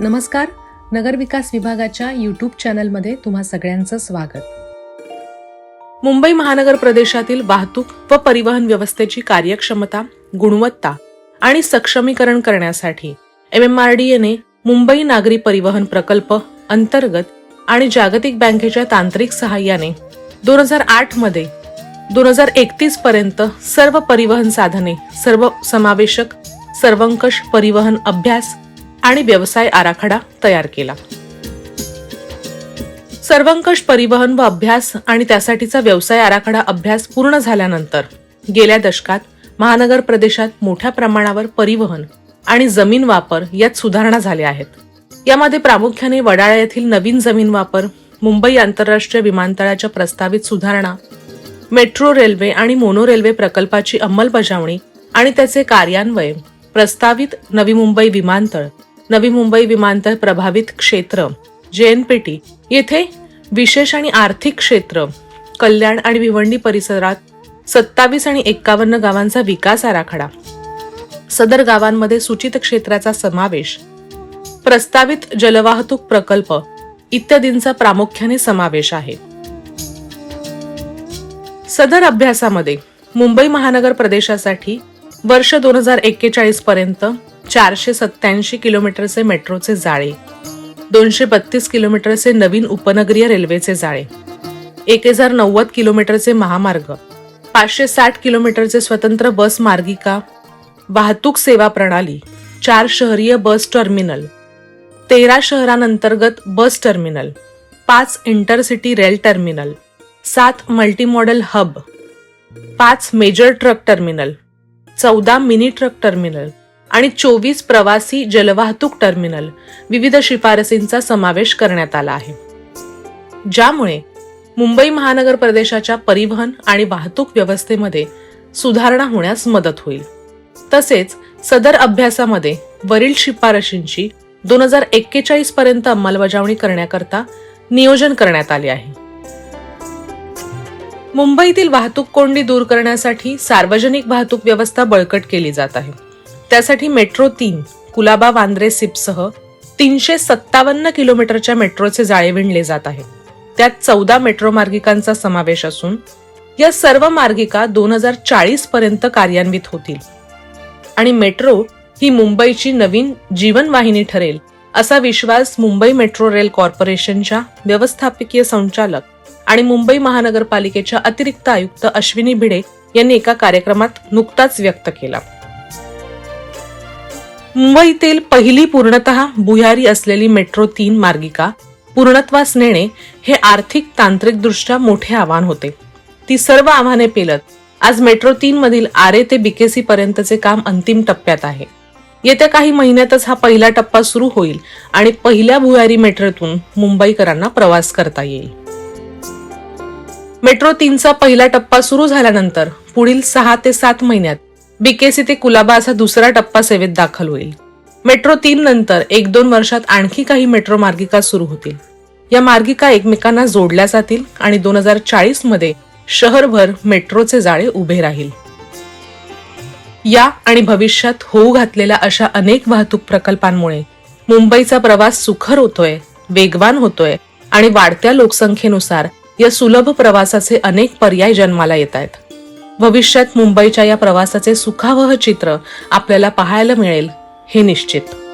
नमस्कार. नगरविकास विभागाच्या यूट्यूब चॅनलमध्ये तुम्हा सगळ्यांचं स्वागत. मुंबई महानगर प्रदेशातील वाहतूक व परिवहन व्यवस्थेची कार्यक्षमता गुणवत्ता आणि सक्षमीकरण करण्यासाठी एम एम आर डी एने मुंबई नागरी परिवहन प्रकल्प अंतर्गत आणि जागतिक बँकेच्या तांत्रिक सहाय्याने दोन हजार आठमध्ये दोन हजार एकतीस पर्यंत सर्व परिवहन साधने सर्व समावेशक सर्वंकष परिवहन अभ्यास आणि व्यवसाय आराखडा तयार केला. सर्वंकष परिवहन व अभ्यास आणि त्यासाठीचा व्यवसाय आराखडा अभ्यास पूर्ण झाल्यानंतर गेल्या दशकात महानगर प्रदेशात मोठ्या प्रमाणावर परिवहन आणि जमीन वापर यात सुधारणा झाल्या आहेत. यामध्ये प्रामुख्याने वडाळा येथील नवीन जमीन वापर मुंबई आंतरराष्ट्रीय विमानतळाच्या प्रस्तावित सुधारणा मेट्रो रेल्वे आणि मोनो रेल्वे प्रकल्पाची अंमलबजावणी आणि त्याचे कार्यान्वयन प्रस्तावित नवी मुंबई विमानतळ नवी मुंबई विमानतळ प्रभावित क्षेत्र जेएनपीटी येथे विशेष आणि आर्थिक क्षेत्र कल्याण आणि भिवंडी परिसरात सत्तावीस आणि एक्कावन्न गावांचा विकास आराखडा. सदर गावांमध्ये सूचित क्षेत्राचा समावेश प्रस्तावित जलवाहतूक प्रकल्प इत्यादींचा प्रामुख्याने समावेश आहे. सदर अभ्यासामध्ये मुंबई महानगर प्रदेशासाठी वर्ष दोन हजार एक्केचाळीस पर्यंत चारशे सत्याऐंशी किलोमीटरचे मेट्रोचे जाळे दोनशे बत्तीस किलोमीटरचे नवीन उपनगरीय रेल्वेचे जाळे एक हजार नव्वद किलोमीटरचे महामार्ग पाचशे साठ किलोमीटरचे स्वतंत्र बस मार्गिका वाहतूक सेवा प्रणाली चार शहरीय बस टर्मिनल तेरा शहरांअंतर्गत बस टर्मिनल पाच इंटरसिटी रेल टर्मिनल सात मल्टीमॉडल हब पाच मेजर ट्रक टर्मिनल चौदा मिनी ट्रक टर्मिनल आणि चोवीस प्रवासी जलवाहतूक टर्मिनल विविध शिफारसींचा समावेश करण्यात आला आहे. ज्यामुळे मुंबई महानगर प्रदेशाच्या परिवहन आणि वाहतूक व्यवस्थेमध्ये सुधारणा होण्यास मदत होईल. तसेच सदर अभ्यासामध्ये वरील शिफारशींची दोन हजार एक्केचाळीस पर्यंत अंमलबजावणी करण्याकरता नियोजन करण्यात आले आहे. मुंबईतील वाहतूक कोंडी दूर करण्यासाठी सार्वजनिक वाहतूक व्यवस्था बळकट केली जात आहे. त्यासाठी मेट्रो तीन कुलाबा वांद्रे सिपसह तीनशे सत्तावन्न किलोमीटरच्या मेट्रोचे जाळे विणले जात आहे. त्यात चौदा मेट्रो मार्गिकांचा समावेश असून या सर्व मार्गिका दोन हजार चाळीस पर्यंत कार्यान्वित होतील. आणि मेट्रो ही मुंबईची नवीन जीवनवाहिनी ठरेल असा विश्वास मुंबई मेट्रो रेल कॉर्पोरेशनच्या व्यवस्थापकीय संचालक आणि मुंबई महानगरपालिकेच्या अतिरिक्त आयुक्त अश्विनी भिडे यांनी एका कार्यक्रमात नुकताच व्यक्त केला. मुंबईतील पहिली पूर्णतः भुयारी असलेली मेट्रो तीन मार्गिका पूर्णत्वास नेणे हे आर्थिक तांत्रिकदृष्ट्या मोठे आव्हान होते. ती सर्व आव्हाने पेलत आज मेट्रो तीन मधील आरे ते बीकेसी पर्यंतचे काम अंतिम टप्प्यात आहे. येत्या काही महिन्यातच हा पहिला टप्पा सुरू होईल आणि पहिल्या भुयारी मेट्रोतून मुंबईकरांना प्रवास करता येईल. मेट्रो तीनचा पहिला टप्पा सुरू झाल्यानंतर पुढील सहा ते सात महिन्यात बीकेसी ते कुलाबा असा दुसरा टप्पा सेवेत दाखल होईल. मेट्रो तीन नंतर एक दोन वर्षात आणखी काही मेट्रो मार्गिका सुरू होतील. या मार्गिका एकमेकांना जोडल्या जातील आणि दोन हजार चाळीसमध्ये शहरभर मेट्रोचे जाळे उभे राहील. या आणि भविष्यात होऊ घातलेल्या अशा अनेक वाहतूक प्रकल्पांमुळे मुंबईचा प्रवास सुखर होतोय वेगवान होतोय आणि वाढत्या लोकसंख्येनुसार या सुलभ प्रवासाचे अनेक पर्याय जन्माला येत आहेत. भविष्यात मुंबईच्या या प्रवासाचे सुखावह चित्र आपल्याला पाहायला मिळेल हे निश्चित.